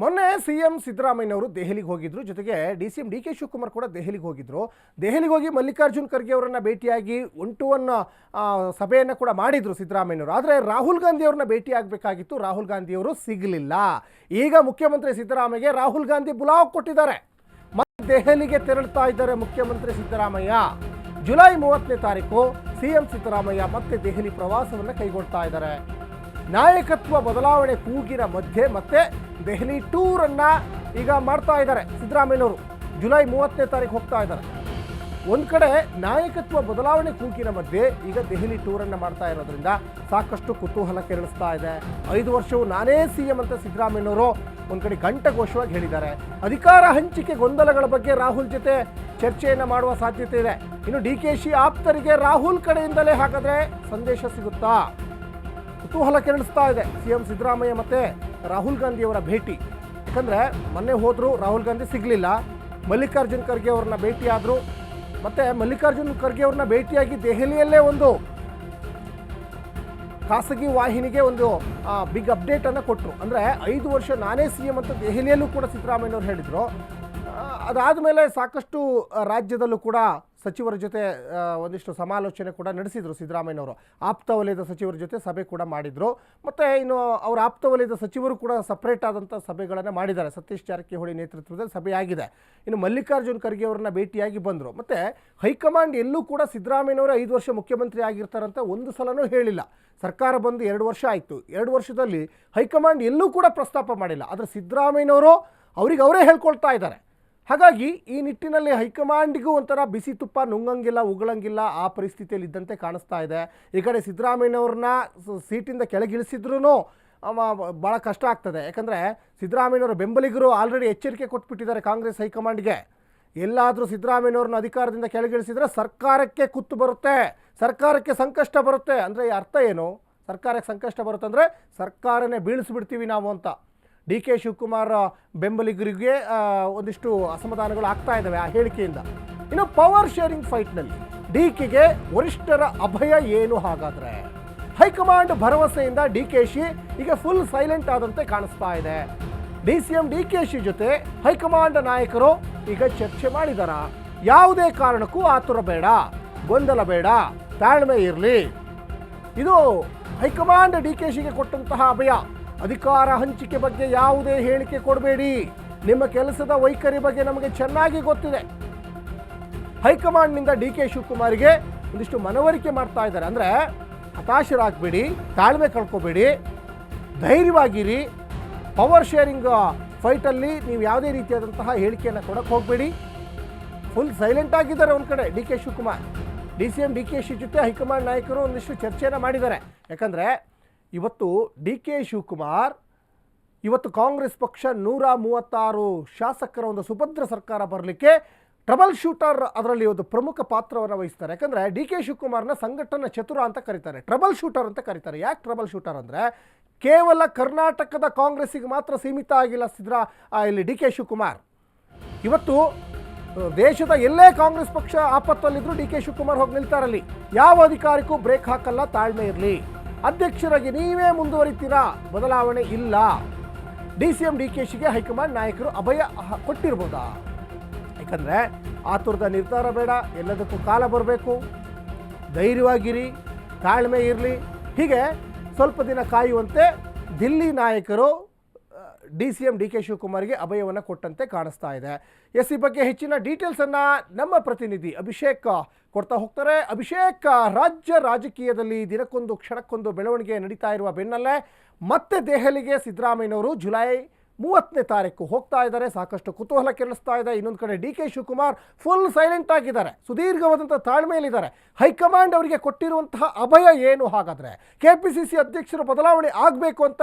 ಮೊನ್ನೆ C M ಸಿದ್ದರಾಮಯ್ಯನವರು ದೆಹಲಿಗೆ ಹೋಗಿದ್ರು. ಜೊತೆಗೆ D C M D K Shivakumar ಕೂಡ ದೆಹಲಿಗೆ ಹೋಗಿದ್ರು. ದೆಹಲಿಗೆ ಹೋಗಿ ಮಲ್ಲಿಕಾರ್ಜುನ್ ಖರ್ಗೆ ಅವರನ್ನ ಭೇಟಿಯಾಗಿ ಒನ್ ಟು ಒನ್ ಸಭೆಯನ್ನು ಕೂಡ ಮಾಡಿದ್ರು ಸಿದ್ದರಾಮಯ್ಯನವರು. ಆದರೆ ರಾಹುಲ್ ಗಾಂಧಿ ಅವ್ರನ್ನ ಭೇಟಿಯಾಗಬೇಕಾಗಿತ್ತು ರಾಹುಲ್ ಗಾಂಧಿಯವರು ಸಿಗಲಿಲ್ಲ. ಈಗ ಮುಖ್ಯಮಂತ್ರಿ ಸಿದ್ದರಾಮಯ್ಯ ರಾಹುಲ್ ಗಾಂಧಿ ಬುಲಾವ್ ಕೊಟ್ಟಿದ್ದಾರೆ. ಮತ್ತೆ ದೆಹಲಿಗೆ ತೆರಳುತ್ತಾ ಇದ್ದಾರೆ ಮುಖ್ಯಮಂತ್ರಿ ಸಿದ್ದರಾಮಯ್ಯ. ಜುಲೈ ಮೂವತ್ತನೇ ತಾರೀಕು ಸಿ ಎಂ ಸಿದ್ದರಾಮಯ್ಯ ಮತ್ತೆ ದೆಹಲಿ ಪ್ರವಾಸವನ್ನು ಕೈಗೊಳ್ತಾ ಇದ್ದಾರೆ. ನಾಯಕತ್ವ ಬದಲಾವಣೆ ಕೂಗಿನ ಮಧ್ಯೆ ಮತ್ತೆ ದೆಹಲಿ ಟೂರ್ ಅನ್ನ ಈಗ ಮಾಡ್ತಾ ಇದ್ದಾರೆ ಸಿದ್ದರಾಮಯ್ಯನವರು. ಜುಲೈ ಮೂವತ್ತನೇ ತಾರೀಕು ಹೋಗ್ತಾ ಇದ್ದಾರೆ. ಒಂದು ಕಡೆ ನಾಯಕತ್ವ ಬದಲಾವಣೆ ಕೂಗಿನ ಮಧ್ಯೆ ಈಗ ದೆಹಲಿ ಟೂರ್ ಅನ್ನ ಮಾಡ್ತಾ ಇರೋದ್ರಿಂದ ಸಾಕಷ್ಟು ಕುತೂಹಲ ಕೆರಳಿಸ್ತಾ ಇದೆ. ಐದು ವರ್ಷವು ನಾನೇ ಸಿ ಎಂ ಅಂತ ಸಿದ್ದರಾಮಯ್ಯನವರು ಒಂದು ಕಡೆ ಘಂಟಘೋಷವಾಗಿ ಹೇಳಿದ್ದಾರೆ. ಅಧಿಕಾರ ಹಂಚಿಕೆ ಗೊಂದಲಗಳ ಬಗ್ಗೆ ರಾಹುಲ್ ಜೊತೆ ಚರ್ಚೆಯನ್ನು ಮಾಡುವ ಸಾಧ್ಯತೆ ಇದೆ. ಇನ್ನು ಡಿ ಕೆ ಶಿ ಆಪ್ತರಿಗೆ ರಾಹುಲ್ ಕಡೆಯಿಂದಲೇ ಹಾಗಾದರೆ ಸಂದೇಶ ಸಿಗುತ್ತಾ? ಕುತೂಹಲ ಕೆರಳಿಸ್ತಾ ಇದೆ. ಸಿ ಎಂ ಸಿದ್ದರಾಮಯ್ಯ ಮತ್ತೆ ರಾಹುಲ್ ಗಾಂಧಿಯವರ ಭೇಟಿ. ಯಾಕಂದರೆ ಮೊನ್ನೆ ಹೋದ್ರು ರಾಹುಲ್ ಗಾಂಧಿ ಸಿಗಲಿಲ್ಲ. ಮಲ್ಲಿಕಾರ್ಜುನ್ ಖರ್ಗೆ ಅವ್ರನ್ನ ಭೇಟಿಯಾದರು. ಮತ್ತೆ ಮಲ್ಲಿಕಾರ್ಜುನ್ ಖರ್ಗೆ ಅವ್ರನ್ನ ಭೇಟಿಯಾಗಿ ದೆಹಲಿಯಲ್ಲೇ ಒಂದು ಖಾಸಗಿ ವಾಹಿನಿಗೆ ಒಂದು ಬಿಗ್ ಅಪ್ಡೇಟ್ ಅನ್ನು ಕೊಟ್ಟರು ಅಂದರೆ ಐದು ವರ್ಷ ನಾನೇ ಸಿ ಎಂ ಅಂತ ದೆಹಲಿಯಲ್ಲೂ ಕೂಡ ಸಿದ್ದರಾಮಯ್ಯನವರು ಹೇಳಿದರು. ಅದಾದಮೇಲೆ ಸಾಕಷ್ಟು ರಾಜ್ಯದಲ್ಲೂ ಕೂಡ ಸಚಿವರ ಜೊತೆ ಒಂದಿಷ್ಟು ಸಮಾಲೋಚನೆ ಕೂಡ ನಡೆಸಿದರು ಸಿದ್ದರಾಮಯ್ಯನವರು. ಆಪ್ತ ವಲಯದ ಸಚಿವರ ಜೊತೆ ಸಭೆ ಕೂಡ ಮಾಡಿದರು. ಮತ್ತು ಇನ್ನು ಅವರ ಆಪ್ತ ವಲಯದ ಸಚಿವರು ಕೂಡ ಸಪ್ರೇಟ್ ಆದಂಥ ಸಭೆಗಳನ್ನು ಮಾಡಿದ್ದಾರೆ. ಸತೀಶ್ ಜಾರಕಿಹೊಳಿ ನೇತೃತ್ವದಲ್ಲಿ ಸಭೆಯಾಗಿದೆ. ಇನ್ನು ಮಲ್ಲಿಕಾರ್ಜುನ್ ಖರ್ಗೆ ಅವರನ್ನ ಭೇಟಿಯಾಗಿ ಬಂದರು. ಮತ್ತು ಹೈಕಮಾಂಡ್ ಎಲ್ಲೂ ಕೂಡ ಸಿದ್ದರಾಮಯ್ಯನವರು ಐದು ವರ್ಷ ಮುಖ್ಯಮಂತ್ರಿ ಆಗಿರ್ತಾರಂತ ಒಂದು ಸಲನೂ ಹೇಳಿಲ್ಲ. ಸರ್ಕಾರ ಬಂದು ಎರಡು ವರ್ಷ ಆಯಿತು. ಎರಡು ವರ್ಷದಲ್ಲಿ ಹೈಕಮಾಂಡ್ ಎಲ್ಲೂ ಕೂಡ ಪ್ರಸ್ತಾಪ ಮಾಡಿಲ್ಲ. ಆದರೆ ಸಿದ್ದರಾಮಯ್ಯನವರು ಅವ್ರಿಗೆ ಅವರೇ ಹೇಳ್ಕೊಳ್ತಾ ಇದ್ದಾರೆ. ಹಾಗಾಗಿ ಈ ನಿಟ್ಟಿನಲ್ಲಿ ಹೈಕಮಾಂಡ್ಗೂ ಒಂಥರ ಬಿಸಿ ತುಪ್ಪ ನುಂಗಂಗಿಲ್ಲ, ಉಗಳಂಗಿಲ್ಲ ಆ ಪರಿಸ್ಥಿತಿಯಲ್ಲಿ ಇದ್ದಂತೆ ಕಾಣಿಸ್ತಾ ಇದೆ. ಈ ಕಡೆ ಸಿದ್ದರಾಮಯ್ಯನವ್ರನ್ನ ಸ- ಸೀಟಿಂದ ಕೆಳಗಿಳಿಸಿದ್ರೂ ಭಾಳ ಕಷ್ಟ ಆಗ್ತದೆ. ಯಾಕಂದರೆ ಸಿದ್ದರಾಮಯ್ಯನವರ ಬೆಂಬಲಿಗರು ಆಲ್ರೆಡಿ ಎಚ್ಚರಿಕೆ ಕೊಟ್ಬಿಟ್ಟಿದ್ದಾರೆ ಕಾಂಗ್ರೆಸ್ ಹೈಕಮಾಂಡ್ಗೆ. ಎಲ್ಲಾದರೂ ಸಿದ್ದರಾಮಯ್ಯನವ್ರನ್ನ ಅಧಿಕಾರದಿಂದ ಕೆಳಗಿಳಿಸಿದರೆ ಸರ್ಕಾರಕ್ಕೆ ಕುತ್ತು ಬರುತ್ತೆ. ಸರ್ಕಾರಕ್ಕೆ ಸಂಕಷ್ಟ ಬರುತ್ತೆ. ಅಂದರೆ ಅರ್ಥ ಏನು? ಸರ್ಕಾರಕ್ಕೆ ಸಂಕಷ್ಟ ಬರುತ್ತೆ ಅಂದರೆ ಸರ್ಕಾರನೇ ಬೀಳಿಸ್ಬಿಡ್ತೀವಿ ನಾವು ಅಂತ. ಡಿ ಕೆ ಶಿವಕುಮಾರ್ ಬೆಂಬಲಿಗರಿಗೆ ಒಂದಿಷ್ಟು ಅಸಮಾಧಾನಗಳು ಆಗ್ತಾ ಇದ್ದಾವೆ ಆ ಹೇಳಿಕೆಯಿಂದ. ಇನ್ನು ಪವರ್ ಶೇರಿಂಗ್ ಫೈಟ್ನಲ್ಲಿ ಡಿ ಕೆಗೆ ವರಿಷ್ಠರ ಅಭಯ ಏನು ಹಾಗಾದ್ರೆ? ಹೈಕಮಾಂಡ್ ಭರವಸೆಯಿಂದ ಡಿ ಕೆ ಶಿ ಈಗ ಫುಲ್ ಸೈಲೆಂಟ್ ಆದಂತೆ ಕಾಣಿಸ್ತಾ ಇದೆ. D C M, D K Shi ಜೊತೆ ಹೈಕಮಾಂಡ್ ನಾಯಕರು ಈಗ ಚರ್ಚೆ ಮಾಡಿದಾರ. ಯಾವುದೇ ಕಾರಣಕ್ಕೂ ಆತುರ ಬೇಡ, ಗೊಂದಲ ಬೇಡ, ತಾಳ್ಮೆ ಇರಲಿ. ಇದು ಹೈಕಮಾಂಡ್ ಡಿ ಕೆ ಶಿಗೆ ಕೊಟ್ಟಂತಹ ಅಭಯ. ಅಧಿಕಾರ ಹಂಚಿಕೆ ಬಗ್ಗೆ ಯಾವುದೇ ಹೇಳಿಕೆ ಕೊಡಬೇಡಿ. ನಿಮ್ಮ ಕೆಲಸದ ವೈಖರಿ ಬಗ್ಗೆ ನಮಗೆ ಚೆನ್ನಾಗಿ ಗೊತ್ತಿದೆ. ಹೈಕಮಾಂಡ್ನಿಂದ ಡಿ ಕೆ ಶಿವಕುಮಾರಿಗೆ ಒಂದಿಷ್ಟು ಮನವರಿಕೆ ಮಾಡ್ತಾ ಇದ್ದಾರೆ. ಅಂದರೆ ಹತಾಶರಾಗಬೇಡಿ, ತಾಳ್ಮೆ ಕಳ್ಕೊಬೇಡಿ, ಧೈರ್ಯವಾಗಿರಿ. ಪವರ್ ಶೇರಿಂಗ್ ಫೈಟಲ್ಲಿ ನೀವು ಯಾವುದೇ ರೀತಿಯಾದಂತಹ ಹೇಳಿಕೆಯನ್ನು ಕೊಡೋಕೆ ಹೋಗಬೇಡಿ. ಫುಲ್ ಸೈಲೆಂಟ್ ಆಗಿದ್ದಾರೆ ಒಂದು ಕಡೆ D K Shivakumar. D C M, D K Shi ಜೊತೆ ಹೈಕಮಾಂಡ್ ನಾಯಕರು ಒಂದಿಷ್ಟು ಚರ್ಚೆಯನ್ನು ಮಾಡಿದ್ದಾರೆ. ಯಾಕಂದರೆ ಇವತ್ತು ಡಿ ಕೆ ಶಿವಕುಮಾರ್, ಇವತ್ತು ಕಾಂಗ್ರೆಸ್ ಪಕ್ಷ ನೂರ ಮೂವತ್ತಾರು ಶಾಸಕರ ಒಂದು ಸುಭದ್ರ ಸರ್ಕಾರ ಬರಲಿಕ್ಕೆ ಟ್ರಬಲ್ ಶೂಟರ್ ಅದರಲ್ಲಿ ಒಂದು ಪ್ರಮುಖ ಪಾತ್ರವನ್ನು ವಹಿಸ್ತಾರೆ. ಯಾಕಂದರೆ ಡಿ ಕೆ ಶಿವಕುಮಾರ್ನ ಸಂಘಟನಾ ಚತುರ ಅಂತ ಕರೀತಾರೆ. ಟ್ರಬಲ್ ಶೂಟರ್ ಅಂತ ಕರೀತಾರೆ. ಯಾಕೆ ಟ್ರಬಲ್ ಶೂಟರ್ ಅಂದರೆ ಕೇವಲ ಕರ್ನಾಟಕದ ಕಾಂಗ್ರೆಸ್ಸಿಗೆ ಮಾತ್ರ ಸೀಮಿತ ಆಗಿಲ್ಲ ಸಿದ್ರ ಇಲ್ಲಿ ಡಿ ಕೆ ಶಿವಕುಮಾರ್. ಇವತ್ತು ದೇಶದ ಎಲ್ಲೇ ಕಾಂಗ್ರೆಸ್ ಪಕ್ಷ ಆಪತ್ತಲ್ಲಿದ್ದರೂ ಡಿ ಕೆ ಶಿವಕುಮಾರ್ ಹೋಗಿ ನಿಲ್ತಾರಲ್ಲಿ ಯಾವ ಅಧಿಕಾರಿಗೂ ಬ್ರೇಕ್ ಹಾಕಲ್ಲ, ತಾಳ್ಮೆ ಇರಲಿ. ಅಧ್ಯಕ್ಷರಾಗಿ ನೀವೇ ಮುಂದುವರಿತೀರಾ? ಬದಲಾವಣೆ ಇಲ್ಲ. D C M, D K ಶಿಗೆ high command ನಾಯಕರು ಅಭಯ ಕೊಟ್ಟಿರ್ಬೋದಾ? ಯಾಕಂದರೆ ಆತುರದ ನಿರ್ಧಾರ ಬೇಡ, ಎಲ್ಲದಕ್ಕೂ ಕಾಲ ಬರಬೇಕು. ಧೈರ್ಯವಾಗಿರಿ, ತಾಳ್ಮೆ ಇರಲಿ. ಹೀಗೆ ಸ್ವಲ್ಪ ದಿನ ಕಾಯುವಂತೆ ದಿಲ್ಲಿ ನಾಯಕರು D C M D K ಶಿವಕುಮಾರ್ಗೆ ಅಭಯವನ್ನು ಕೊಟ್ಟಂತೆ ಕಾಣಿಸ್ತಾ ಇದೆ. ಎಸ್ ಈ ಬಗ್ಗೆ ಹೆಚ್ಚಿನ ಡೀಟೇಲ್ಸನ್ನು ನಮ್ಮ ಪ್ರತಿನಿಧಿ ಅಭಿಷೇಕ್ ಕೊಡ್ತಾ ಹೋಗ್ತಾರೆ. ಅಭಿಷೇಕ್, ರಾಜ್ಯ ರಾಜಕೀಯದಲ್ಲಿ ದಿನಕ್ಕೊಂದು ಕ್ಷಣಕ್ಕೊಂದು ಬೆಳವಣಿಗೆ ನಡೀತಾ ಇರುವ ಬೆನ್ನಲ್ಲೇ ಮತ್ತೆ ದೆಹಲಿಗೆ ಸಿದ್ದರಾಮಯ್ಯನವರು ಜುಲೈ ಮೂವತ್ತನೇ ತಾರೀಕು ಹೋಗ್ತಾ ಇದ್ದಾರೆ. ಸಾಕಷ್ಟು ಕುತೂಹಲ ಕೆರಳಿಸ್ತಾ ಇದೆ. ಇನ್ನೊಂದು ಕಡೆ D K Shivakumar full silent ಆಗಿದ್ದಾರೆ. ಸುದೀರ್ಘವಾದಂಥ ತಾಳ್ಮೆಯಲ್ಲಿದ್ದಾರೆ. ಹೈಕಮಾಂಡ್ ಅವರಿಗೆ ಕೊಟ್ಟಿರುವಂತಹ ಅಭಯ ಏನು? ಹಾಗಾದರೆ ಕೆ ಪಿ ಸಿ ಸಿ ಅಧ್ಯಕ್ಷರ ಬದಲಾವಣೆ ಆಗಬೇಕು ಅಂತ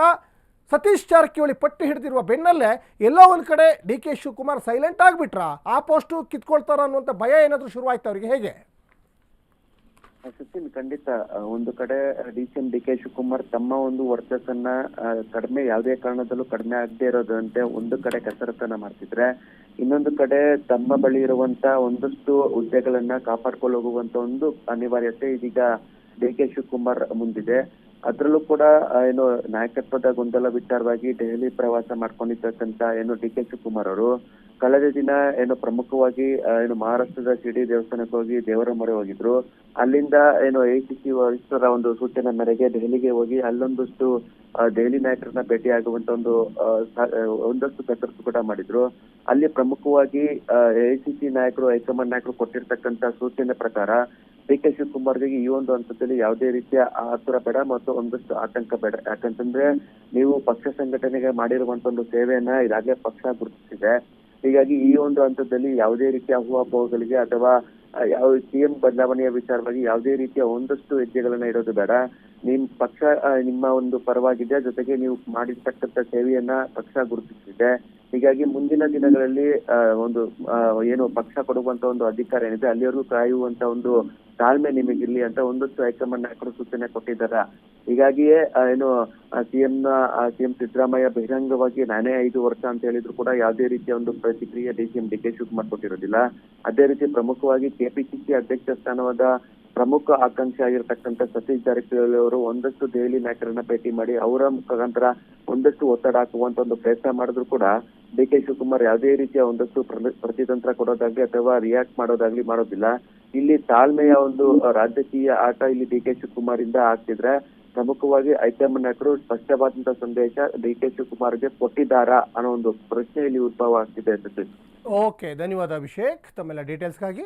ಸತೀಶ್ ಜಾರಕಿಹೊಳಿ ಪಟ್ಟು ಹಿಡಿದಿರುವ ಬೆನ್ನಲ್ಲೇ ಎಲ್ಲೋ ಒಂದು ಕಡೆ ಡಿ ಕೆ ಶಿವಕುಮಾರ್ ಸೈಲೆಂಟ್ ಆಗಿಬಿಟ್ರಾ? ಆ ಪೋಸ್ಟು ಕಿತ್ಕೊಳ್ತಾರ ಅನ್ನುವಂಥ ಭಯ ಏನಾದರೂ ಶುರುವಾಯ್ತು ಅವರಿಗೆ? ಹೇಗೆ? ಸಚಿನ್, ಖಂಡಿತ. ಒಂದು ಕಡೆ D C M, D K Shivakumar ತಮ್ಮ ಒಂದು ವರ್ಚಸ್ಸನ್ನ ಕಡಿಮೆ ಯಾವುದೇ ಕಾರಣದಲ್ಲೂ ಕಡಿಮೆ ಆಗದೆ ಇರೋದಂತೆ ಒಂದು ಕಡೆ ಕಸರತ್ತನ್ನ ಮಾಡ್ತಿದ್ರೆ, ಇನ್ನೊಂದು ಕಡೆ ತಮ್ಮ ಬಳಿ ಇರುವಂತ ಒಂದಷ್ಟು ಹುದ್ದೆಗಳನ್ನ ಕಾಪಾಡ್ಕೊಂಡು ಹೋಗುವಂತ ಒಂದು ಅನಿವಾರ್ಯತೆ ಇದೀಗ ಡಿ ಕೆ ಶಿವಕುಮಾರ್ ಮುಂದಿದೆ. ಅದ್ರಲ್ಲೂ ಕೂಡ ಏನು ನಾಯಕತ್ವದ ಗೊಂದಲ ವಿಚಾರವಾಗಿ ದೆಹಲಿ ಪ್ರವಾಸ ಮಾಡ್ಕೊಂಡಿರ್ತಕ್ಕಂತ ಏನು ಡಿ ಕೆ ಶಿವಕುಮಾರ್ ಅವರು, ಕಳೆದ ದಿನ ಏನು ಪ್ರಮುಖವಾಗಿ ಏನು ಮಹಾರಾಷ್ಟ್ರದ ಶಿಡಿ ದೇವಸ್ಥಾನಕ್ಕೆ ಹೋಗಿ ದೇವರ ಮೊರೆ ಹೋಗಿದ್ರು. ಅಲ್ಲಿಂದ ಏನು ಎ ಸಿ ಸಿ ವರಿಷ್ಠರ ಒಂದು ಸೂಚನೆ ಮೇರೆಗೆ ದೆಹಲಿಗೆ ಹೋಗಿ ಅಲ್ಲೊಂದಷ್ಟು ದೆಹಲಿ ನಾಯಕರನ್ನ ಭೇಟಿ ಆಗುವಂತ ಒಂದು ಒಂದಷ್ಟು ಕಸರತ್ತು ಕೂಡ ಮಾಡಿದ್ರು. ಅಲ್ಲಿ ಪ್ರಮುಖವಾಗಿ ಎ ಸಿ ಸಿ ನಾಯಕರು, ಹೈಕಮಾಂಡ್ ನಾಯಕರು ಕೊಟ್ಟಿರ್ತಕ್ಕಂತ ಸೂಚನೆ ಪ್ರಕಾರ ಡಿ ಕೆ ಶಿವಕುಮಾರ್ಗೆ ಈ ಒಂದು ಹಂತದಲ್ಲಿ ಯಾವುದೇ ರೀತಿಯ ಆತುರ ಬೇಡ ಮತ್ತು ಒಂದಷ್ಟು ಆತಂಕ ಬೇಡ. ಯಾಕಂತಂದ್ರೆ ನೀವು ಪಕ್ಷ ಸಂಘಟನೆಗೆ ಮಾಡಿರುವಂತ ಒಂದು ಸೇವೆಯನ್ನ ಈಗಾಗಲೇ ಪಕ್ಷ ಗುರುತಿಸಿದೆ. ಹೀಗಾಗಿ ಈ ಒಂದು ಹಂತದಲ್ಲಿ ಯಾವುದೇ ರೀತಿಯ ಊಹಾಪೋಹಗಳಿಗೆ ಅಥವಾ ಯಾವ ಸಿಎಂ ಬದಲಾವಣೆಯ ವಿಚಾರವಾಗಿ ಯಾವುದೇ ರೀತಿಯ ಒಂದಷ್ಟು ಹೆಜ್ಜೆಗಳನ್ನ ಇಡೋದು ಬೇಡ. ನಿಮ್ ಪಕ್ಷ ನಿಮ್ಮ ಒಂದು ಪರವಾಗಿದೆ. ಜೊತೆಗೆ ನೀವು ಮಾಡಿರ್ತಕ್ಕಂಥ ಸೇವೆಯನ್ನ ಪಕ್ಷ ಗುರುತಿಸಿದೆ. ಹೀಗಾಗಿ ಮುಂದಿನ ದಿನಗಳಲ್ಲಿ ಒಂದು ಏನು ಪಕ್ಷ ಕೊಡುವಂತ ಒಂದು ಅಧಿಕಾರ ಏನಿದೆ, ಅಲ್ಲಿವರೆಗೂ ಕಾಯುವಂತ ಒಂದು ತಾಳ್ಮೆ ನಿಮಗಿರ್ಲಿ ಅಂತ ಒಂದಷ್ಟು ಹೈಕಮಾಂಡ್ ನಾಯಕರು ಸೂಚನೆ ಕೊಟ್ಟಿದ್ದಾರೆ ಹೀಗಾಗಿಯೇ ಏನು ಸಿಎಂ ನ ಸಿಎಂ ಸಿದ್ದರಾಮಯ್ಯ ಬಹಿರಂಗವಾಗಿ ನಾನೇ ಐದು ವರ್ಷ ಅಂತ ಹೇಳಿದ್ರು ಕೂಡ ಯಾವುದೇ ರೀತಿಯ ಒಂದು ಪ್ರತಿಕ್ರಿಯೆ D CM D K Shivakumar ಕೊಟ್ಟಿರೋದಿಲ್ಲ ಅದೇ ರೀತಿ ಪ್ರಮುಖವಾಗಿ ಕೆಪಿಸಿಸಿ ಅಧ್ಯಕ್ಷ ಸ್ಥಾನವಾದ ಪ್ರಮುಖ ಆಕಾಂಕ್ಷಿ ಆಗಿರ್ತಕ್ಕಂಥ ಸತೀಶ್ ಜಾರಕಿಹೊಳಿ ಅವರು ಒಂದಷ್ಟು ದೆಹಲಿ ನಾಯಕರನ್ನ ಭೇಟಿ ಮಾಡಿ ಅವರ ಮುಖಾಂತರ ಒಂದಷ್ಟು ಒತ್ತಡ ಹಾಕುವಂತ ಒಂದು ಪ್ರಯತ್ನ ಮಾಡಿದ್ರು ಕೂಡ ಡಿ ಕೆ ಶಿವಕುಮಾರ್ ಯಾವುದೇ ರೀತಿಯ ಒಂದಷ್ಟು ಪ್ರ- ಪ್ರತಿತಂತ್ರ ಕೊಡೋದಾಗ್ಲಿ ಅಥವಾ ರಿಯಾಕ್ಟ್ ಮಾಡೋದಾಗ್ಲಿ ಮಾಡೋದಿಲ್ಲ. ಇಲ್ಲಿ ತಾಳ್ಮೆಯ ಒಂದು ರಾಜಕೀಯ ಆಟ ಇಲ್ಲಿ ಡಿ ಕೆ ಶಿವಕುಮಾರ್ ಇಂದ ಆಗ್ತಿದ್ರೆ ಪ್ರಮುಖವಾಗಿ ಹೈಕಮಾಂಡ್ ನಾಯಕರು ಸ್ಪಷ್ಟವಾದಂತಹ ಸಂದೇಶ ಡಿ ಕೆ ಶಿವಕುಮಾರ್ಗೆ ಕೊಟ್ಟಿದ್ದಾರಾ ಅನ್ನೋ ಒಂದು ಪ್ರಶ್ನೆ ಇಲ್ಲಿ ಉದ್ಭವ ಆಗ್ತಿದೆ ಅಂತ ಓಕೆ, ಧನ್ಯವಾದ ಅಭಿಷೇಕ್. ತಮ್ಮೆಲ್ಲ ಡೀಟೇಲ್ಸ್ಗಾಗಿ